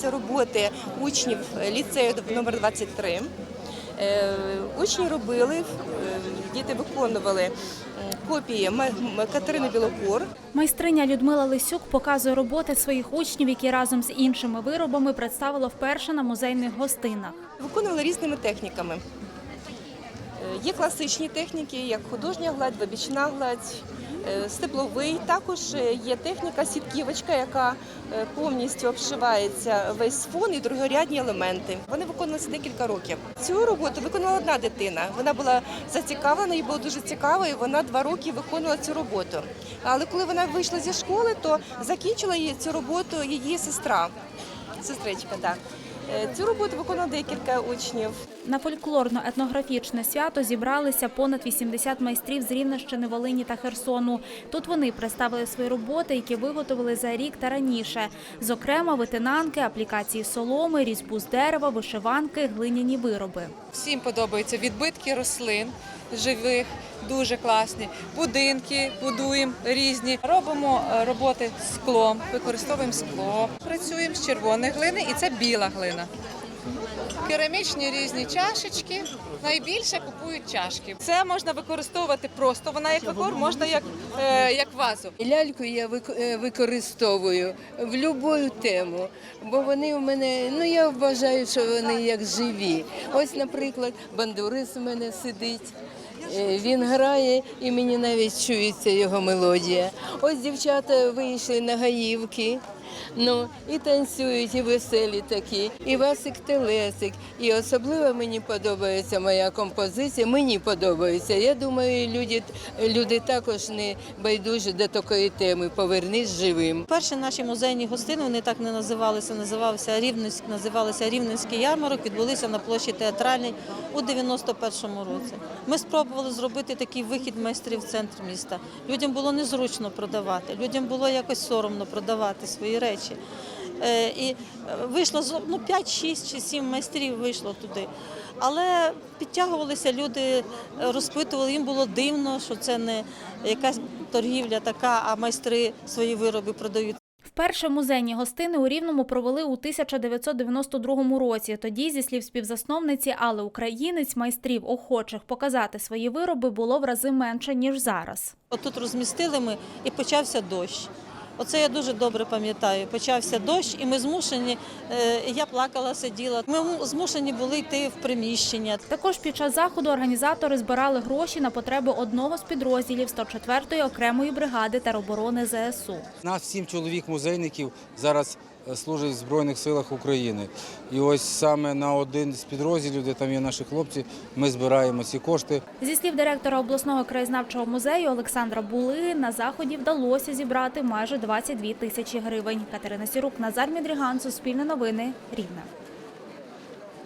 це роботи учнів ліцею номер 23. Е, Учні робили, е, діти виконували копії Катерини Білокур. Майстриня Людмила Лисюк показує роботи своїх учнів, які разом з іншими виробами представила вперше на музейних гостинах. Виконували різними техніками. Е, Є класичні техніки, як художня гладь, вибічна гладь, е, степловий. Також е, є техніка сітківочка, яка е, повністю обшивається весь фон і другорядні елементи. Вони виконувалися декілька років. Цю роботу виконала одна дитина. Вона була зацікавлена, їй було дуже цікаво, і вона два роки виконувала цю роботу. Але коли вона вийшла зі школи, то закінчила її цю роботу її сестра. Сестричка, так. Е, Цю роботу виконало декілька учнів. На фольклорно-етнографічне свято зібралися понад 80 майстрів з Рівненщини, Волині та Херсону. Тут вони представили свої роботи, які виготовили за рік та раніше. Зокрема, витинанки, аплікації соломи, різьбу з дерева, вишиванки, глиняні вироби. Всім подобаються відбитки рослин живих, дуже класні. Будинки будуємо різні. Робимо е, роботи склом, використовуємо скло. Працюємо з червоної глини і це біла глина. Керамічні різні чашечки. Найбільше купують чашки. Це можна використовувати просто. Вона як декор, можна як, е, як вазу. Ляльку я е, використовую в будь-яку тему, бо вони у мене, ну я вважаю, що вони як живі. Ось, наприклад, бандурист у мене сидить. Е, Він грає і мені навіть чується його мелодія. Ось дівчата вийшли на гаївки. Ну і танцюють, і веселі такі, і Васик Телесик. І особливо мені подобається моя композиція. Мені подобається. Я думаю, люди, люди також не байдужі до такої теми. Повернись живим. Перші наші музейні гостини вони так не називалися. Називався Рівненськ, називалися Рівненський ярмарок. Відбулися на площі театральній у 91-му році. Ми спробували зробити такий вихід майстрів в центр міста. Людям було незручно продавати, людям було якось соромно продавати свої речі. Е, І вийшло ну, 5, 6 чи 7 майстрів вийшло туди. Але підтягувалися люди, розпитували, їм було дивно, що це не якась торгівля така, а майстри свої вироби продають. Вперше музейні гостини у Рівному провели у 1992 році. Тоді, зі слів співзасновниці Алли Українець, майстрів охочих показати свої вироби було в рази менше, ніж зараз. От тут розмістили ми і почався дощ. Оце я дуже добре пам'ятаю. Почався дощ, і ми змушені, е, я плакала, сиділа. Ми змушені були йти в приміщення. Також під час заходу організатори збирали гроші на потреби одного з підрозділів 104-ї окремої бригади тероборони ЗСУ. Нас сім чоловік музейників зараз е, служать в Збройних силах України. І ось саме на один з підрозділів, де там є наші хлопці, ми збираємо ці кошти. Зі слів директора обласного краєзнавчого музею Олександра Були, на заході вдалося зібрати майже 22 тисячі гривень. Катерина Сірук, Назар Мідріган, Суспільне новини, Рівне.